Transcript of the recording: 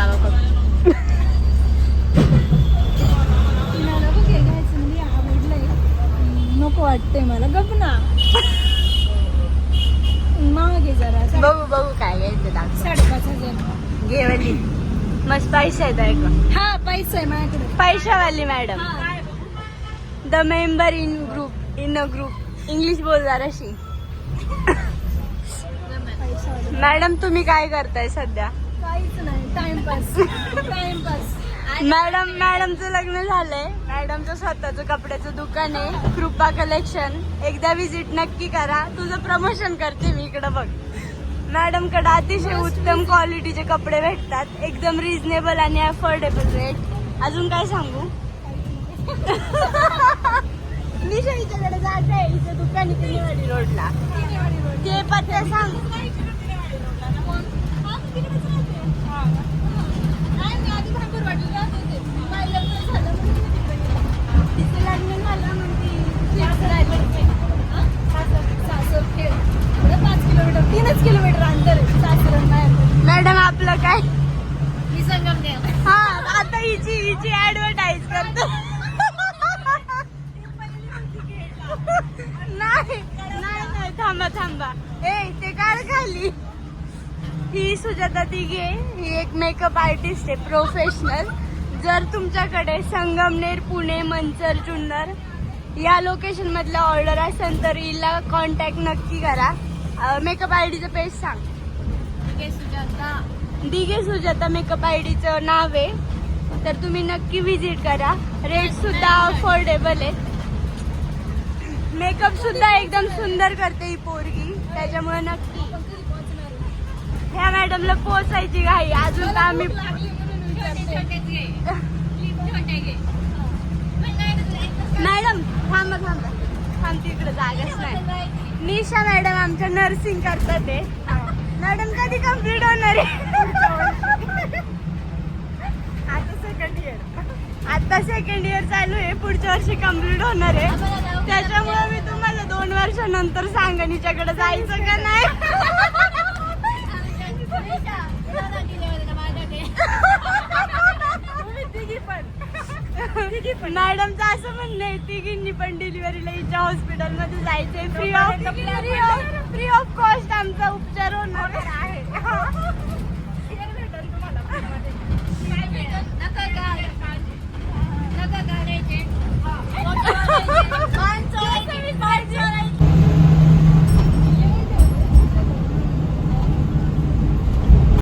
बाबा फक्त घ्यायचं म्हणजे नको वाटतंय मला. गप ना. मागे जरा. बघू बघू काय घ्यायचं दाखव. साडेपाच हजार. घेवली. मस्त पैसे आहेत ऐका. हा पैसा आहे माझ्याकडे. पैशावाली madam. The member in group in a group English बोल जराशी. मॅडम तुम्ही काय करताय सध्या? काहीच नाही. टाइमपास टाइमपास मॅडम मॅडमचं लग्न झालंय. मॅडमचं स्वतःचं कपड्याचं दुकान आहे. कृपा कलेक्शन. एकदा विजिट नक्की करा. तुझं प्रमोशन करते मी इकडं बघ. मॅडमकडे अतिशय उत्तम क्वालिटीचे कपडे भेटतात. एकदम रिझनेबल आणि अफोर्डेबल रेट अजून काय सांगू? निशा हिच्याकडे जायचं आहे हिचं दुकान इथे निवाडी रोडला. ते पत्ता सांग. तीनच किलोमीटर अंतर मॅडम आपलं काय? मी संगम हा आता हिची हिची ऍडव्हर्टाईज करतो. नाही नाही नाही थांबा थांबा. ए ते काढ खाली. ही सुजाता दिघे ही एक मेकअप आर्टिस्ट आहे प्रोफेशनल जर तुमच्याकडे संगमनेर पुणे मंचर जुन्नर या लोकेशन मधला ऑर्डर असेल तर हिला कॉन्टॅक्ट नक्की करा. मेकअप आय डीचं पेज सांग. सुजाता. दिघे सुजाता मेकअप आय डीचं नाव आहे. तर तुम्ही नक्की विजिट करा. रेट सुद्धा अफोर्डेबल आहे. मेकअप सुद्धा एकदम सुंदर करते ही पोरगी. त्याच्यामुळे नक्की. ह्या मॅडमला पोचायची घाई. अजून तर आम्ही मॅडम थांबा थांबा. जागाच नाही. निशा मॅडम आमच्या नर्सिंग करतात ते. मॅडम कधी कंप्लीट होणार आहे? आता सेकंड इयर आता सेकंड इयर चालू आहे. पुढच्या वर्षी कंप्लीट होणार आहे. त्याच्यामुळे मी तुम्हाला दोन वर्षानंतर सांगणीच्याकडे जायचं का नाही? मॅडमचं असं म्हणणं आहे तिघींनी हॉस्पिटलमध्ये जायचंय. Free of free of cost आमचा.